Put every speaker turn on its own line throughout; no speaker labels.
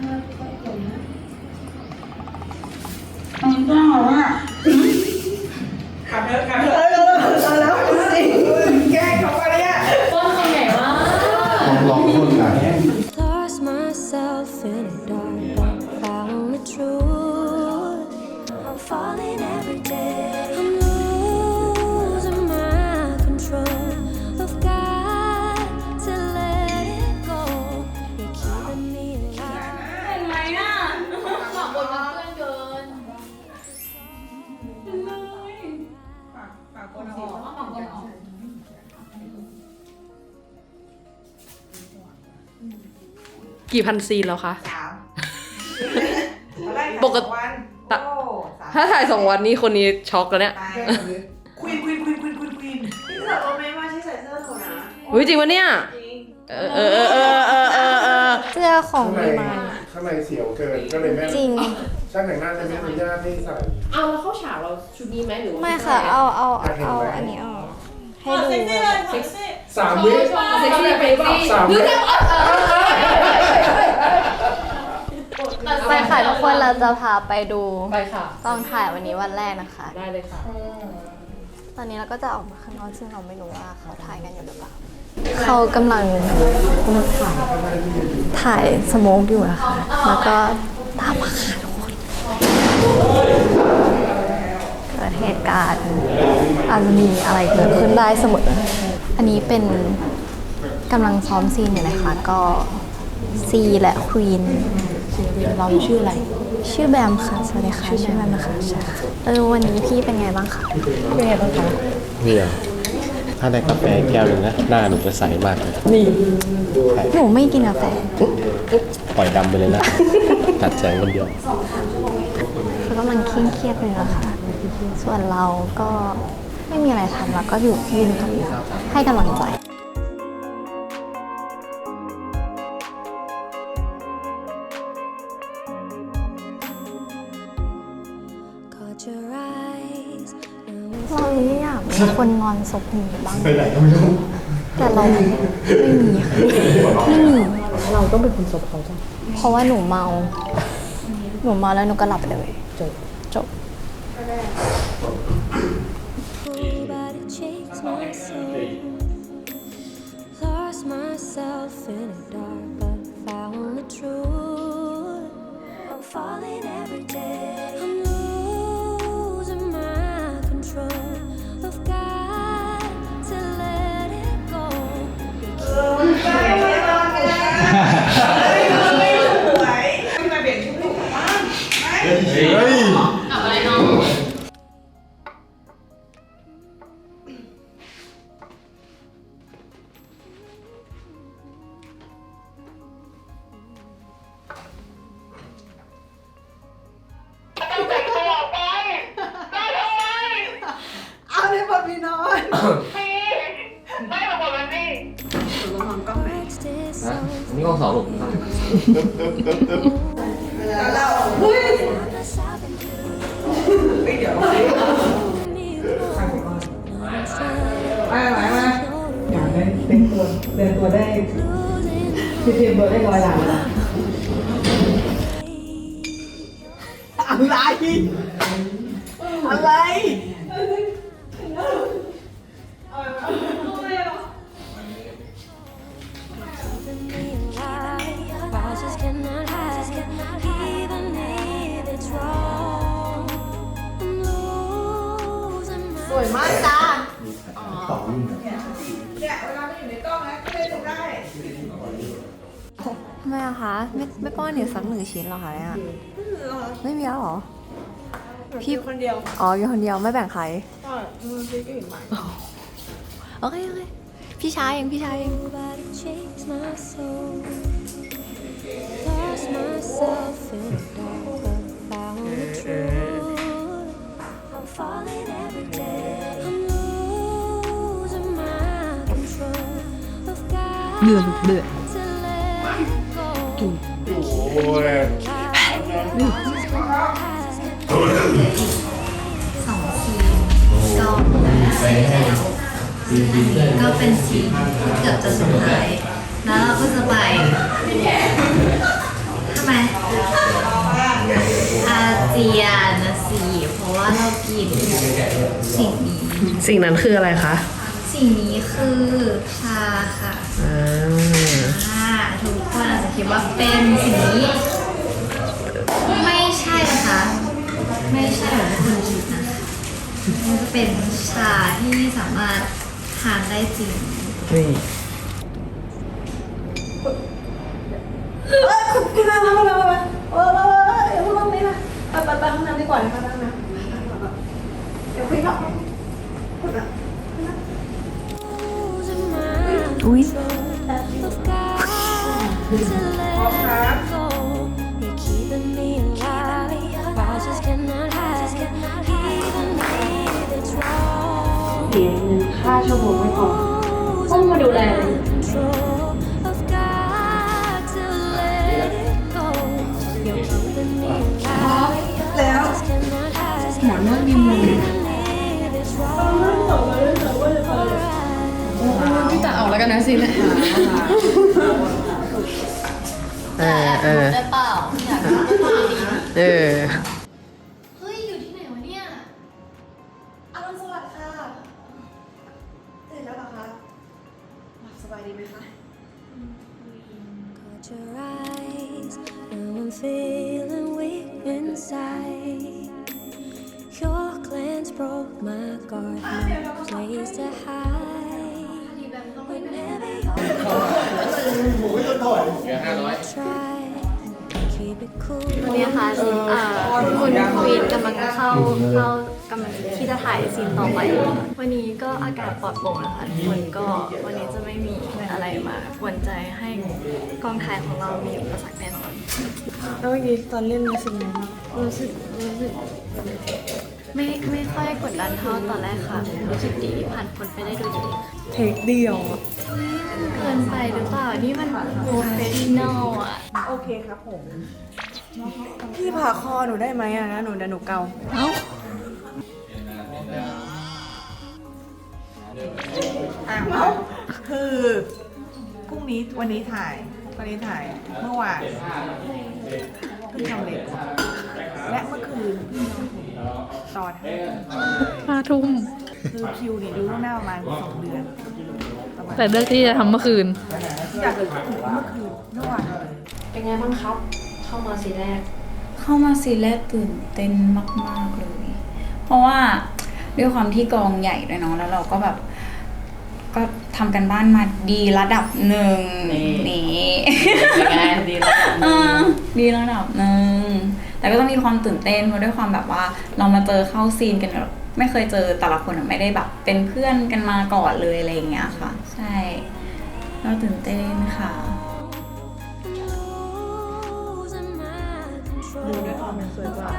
mahal ko pa ikaw na. กี่พันซีนแล้วคะ
สามตอนแร
ปกติ
ถ่ายสองวัน
ตะ
โอ้สม
ถ้าถ่ายสองวันนี้คนนี้ช็อกแล้วเนี่ย
ตายควีนควีนควีนควีนควีนควีน
พี่สาวรู้ไหมว่าที่ใส่เสื้อหนูนะ
เฮ้ยจริงวะเนี่ย
จริง
เออเออเออเออเออเออเออ
เสื้อของ
ข้างใน
ดีมาน
ข้างในเสียวเกินก็เลยไม่
จริง
ช่างแต่งหน้าจะไม่อนุญาตให้ใส่
เอาแล้วเข้าฉากเราชุดนี้ไหมหรือว่า
ไม่ค่ะ เอาเอาเอาอันนี้ออกให้ดู
เซ็กซี่เลยเซ็กซี่
สามวิ
เซ็กซี่ไปสิ
สามวิ
ไปค่ะทุกคนเราจะพาไปดู
ไปค่ะ
กองถ่ายวันนี้วันแรกนะคะ
ได้เลยค่ะ
ตอนนี้เราก็จะออกมาข้างนอกซึ่งเราไม่รู้ว่าเขาถ่ายกันอยู่หรือเปล่าเขากำลังถ่ายสโมกอยู่นะคะแล้วก็ตามมาค่ะทุกคนเกิดเหตุการณ์อาจจะมีอะไรเกิดขึ้นได้เสมอ อันนี้เป็นกำลังซ้อมซีนอยู่นะคะ ก็ซีและควีน
เราชื่ออะไร
ชื่อแบมค่ะ สวัสดีค่ะ ชื่อแบมนะคะใช่ค่ะเออวันนี้พี่เป็นไงบ้างคะ
เป็นไงบ้างคะ
นี่เหรอถ้าได้กาแฟแก้วหนึ่งนะ หน้าหนูจะใสมากเลย
นี่
หนูไม่กินกาแฟ
ปล่อยดำไปเลยนะตัดแสงคนเดียว
เขากำลังเคร่งเครียดเลยนะคะ ส่วนเราก็ ไม่มีอะไรทำเราก็อยู่ยืนตรงนี้ให้กำลังใจเราไม่อยากมีคนงอนศพหนีบ้าง
ไปไหนก็ไม่รู้
แต่เราไม่มีค่ะไม่มี
เราต้องเป็นคนซบเขาจ้ะ
เพราะว่าหนูเมา หนูเมาแล้วหนูก็หลับเลย
จบ
จบ
Lost myself in the dark, but found the truth. I'm falling every day.
พี่น้อย
Words dissolve.
นี่ห้องสองลูก
เราเฮ้ย
Myself into
เฮ้ยเดี๋ยวมามามาอยากได้เป็นตัวเดินตัวได้ทีเทียมเบอร์ได้ร้อยล้านละอะไรอะไร เนี่ยเวลาไม่อยู่ในกล้องนะก็เลยดูได้
ทำไมอะคะไม่ไม่ป้อนหนึ่งสักหนึ่งชิ้นหรอคะเนี่ยไม่มีแล้วเหรอพี่
คนเดียว
อ๋ออยู่คนเดียวไม่แบ่งใคร
ก็มันซื้อก็เห็นไหม
โอเคโอเคพี่ชายเองพี่ชายเอง
but it shakes
เดือดเดือด
โอ้ย
สองซีนก็ก็เป็นซีนเกือบจะสุดท้าย แล้วเราก็จะไปทำไมอาเจียนนะสิเพราะว่าเรากินสิ่งนี้
สิ่งนั้นคืออะไรคะ
สิ่งนี้คือชาค่ะ
อ่า
อ่าทุกคนอาจจะคิดว่าเป็นสิ่งนี้ ไม่ใช่นะคะ ไม่ใช่แบบที่คุณคิดนะคะมันจะเป็นชาที่สามารถทานได้จริง
นี่
คุณมามามามาเออเออเออห้องนี้มาไปไปไปห้องน้ำดีกว่านะคะห้องน้ำเดี๋ยวคุยเนาะ
Losing my อุ้ย
เสียเงินค่าชั่วโมงไม่พอ
ต้องมาดูแล
สินะ
เออเออ
ได้เปล่าอยาก
เออ
เฮ้ย อยู่ที่ไหนวะเนี่ย
อรุณสวัสดิ์ค่ะตื่นแล้วเหรอคะหลับสบายดีไหมคะ
Close your eyes. Now I'm feeling weak inside. Your glance broke my guard. No place to hide. Try keep it cool.
วันนี้นะคะอ่าคุณควีนกำลังเข้าเข้ากำลังที่จะถ่ายซีนต่อไป วันนี้ก็อากาศปลอดโปร่งนะคะทุกคนก็วันนี้จะไม่มีอะไรมากวนใจให้กองถ่ายของเรามีอุปสรรคแน่นอน
แล้วเมื่อกี้ตอนเล่นรู้สึกไงบ้าง
รู้สึกรู้สึกไม่ไม่ค่อยกดดันเท่าตอนแรกค่ะ รู้สึกดีผ่านพ้นไปได้ด้วยดี
เทคเดียวอะ
เกินไปหรือเปล่า นี่มันโปรเฟชชั่นอลอะ
โอเคครับผม พี่ผ่าคอหนูได้ไหมอะนะหนูเดี๋ยวหนูเกาเอ้าอะคือพรุ่งนี้วันนี้ถ่าย วันนี้ถ่ายเมื่อวานเพิ่งทำเล็บและเมื่อคืนเพิ่งทำผมตอน
ห้าทุ่ม
คือคิวเนี่ยดูล่วงหน้าประมาณสองเดือนประมาณ
แต่เลือกที่จะทำเมื่อคืน
อยากเลยถึงเมื่อคืนเมื่อวานเลย
เป็นไงบ้างครับ เข้ามาซีแรก
เข้ามาซีนแรกตื่นเต้นมาก ๆ เลย เพราะว่าด้วยความที่กองใหญ่ด้วยเนาะแล้วเราก็แบบ ก็ทำกันบ้านมาดีระดับหนึ่ง
นี่
นี่
เป็นไงดีระดับหนึ่ง
เออดีระดับหนึ่งแต่ก็ต้องมีความตื่นเต้นเพราะด้วยความแบบว่า เรามาเจอเข้าซีนกันแบบ ไม่เคยเจอแต่ละคนไม่ได้แบบ เป็นเพื่อนกันมาก่อนเลยอะไรอย่างเงี้ยค่ะ ใช่เราตื่นเต้นค่ะ
ดูด้วยความเป็นสวยกว่า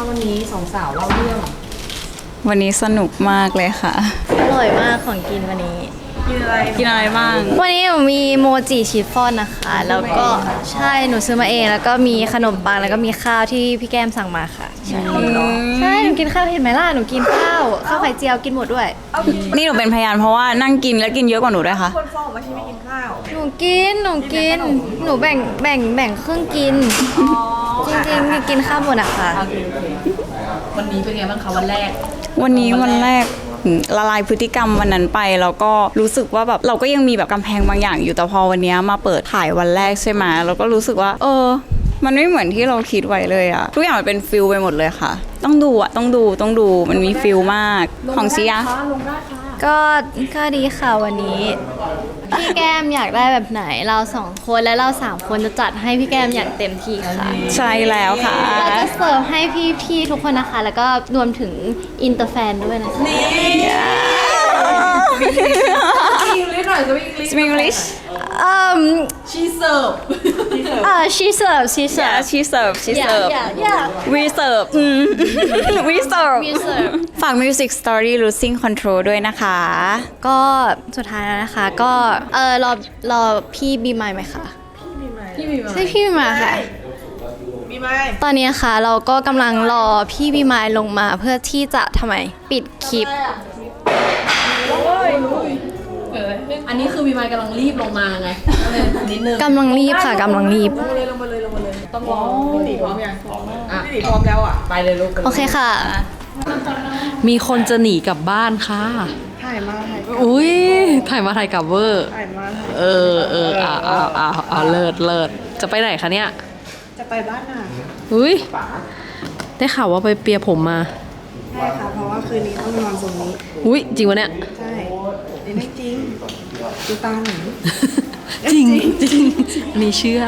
คะวันนี้สองสาวเล่าเรื่อง
วันนี้สนุกมากเลยค่ะ
อร่อยมากของกินวันนี้
กินอะไร
กินอะไรบ้าง
วันนี้หนูมีโมจิชีสฟอนนะคะ แล้วก็ใช่หนูซื้อมาเองแล้วก็มีขนมปังแล้วก็มีข้าวที่พี่แก้มสั่งมาค่ะ ใช่ใช่หนูกินข้าวเห็นไหมล่ะหนูกินข้าวข้าวไข่เจียวกินหมดด้วย
นี่หนูเป็นพยานเพราะว่านั่งกินแล้วกินเยอะกว่าหนูด้วยค่ะ
คนฟ้องมาชิไม่กินข้าว
หนูกินหนูกิน หนูแบ่งแบ่งแบ่งครึ่งกินจริงๆกินข้าวหมดอะค่ะ
วันนี้เป็นไงบ้างคะวันแรก
วันนี้วันแรกอืม ละลายพฤติกรรมวันนั้นไป แล้วก็รู้สึกว่าแบบเราก็ยังมีแบบกำแพงบางอย่างอยู่แต่พอวันเนี้ยมาเปิดถ่ายวันแรกใช่ไหมเราก็รู้สึกว่า เออ มันไม่เหมือนที่เราคิดไว้เลยอะทุกอย่างมันเป็นฟิลไปหมดเลยค่ะ ต้องดูอะต้องดูต้องดูมันมีฟิลมากของเชีย
ก็ก็ดีค่ะวันนี้ พี่แก้มอยากได้แบบไหนเราสองคนและเราสามคนจะจัดให้พี่แก้มอย่างเต็มที่ค่ะ
ใช่แล้วค่ะ
เราจะเสิร์ฟให้พี่ๆทุกคนนะคะ แล้วก็รวมถึงอินเตอร์แฟนด้วยนะคะ
Speak English
อืม
ชีเสิร์ ฟ
เอ่อ she serve she
yeah
serve
she serve she
yeah
serve
yeah yeah
we serve อืม we serve
we serve
ฝาก music story losing control ด้วยนะคะ
ก็สุดท้ายแล้วนะคะ ก็เออรอรอพี่บีมายไหมคะพี่บีมายใช่พี่บีมายค่ะ
มีไหม
ตอนนี้นะคะเราก็กำลังรอพี่บีมายลงมาเพื่อที่จะทำไมปิดคลิป
อันนี้คือวีมายกำลังรีบลงมาไงกำ
ลังรีบค่ะกำลังรีบ
ลงมาเลยลงมาเลยลงมาเลยต้องรอพี่ตีพร้อมยังพี่ตีพร้อมแล้วอะ
ไปเลยลูกัน
โอเคค่ะ
มีคนจะหนีกลับบ้านค่ะ
ถ่ายมาถ่ายม
อุ้ยถ่ายมาถ่ายกลับเวอร์
ถ่ายมา
เออเอออ่าอ่าเอาเอาเลิศเลิศจะไปไหนคะเนี่ย
จะไปบ้านน่ะ
อุ้ยได้ข่าวว่าไปเปียร์ผมมา
ใช่ค่ะเพราะว่า
คืนนี้ต้องนอนตรงนี้
อุ้ยจริงวะเนี่ย
ใช่นี่เรื่ง ตาหนู
จริงจริงมีเชื่อ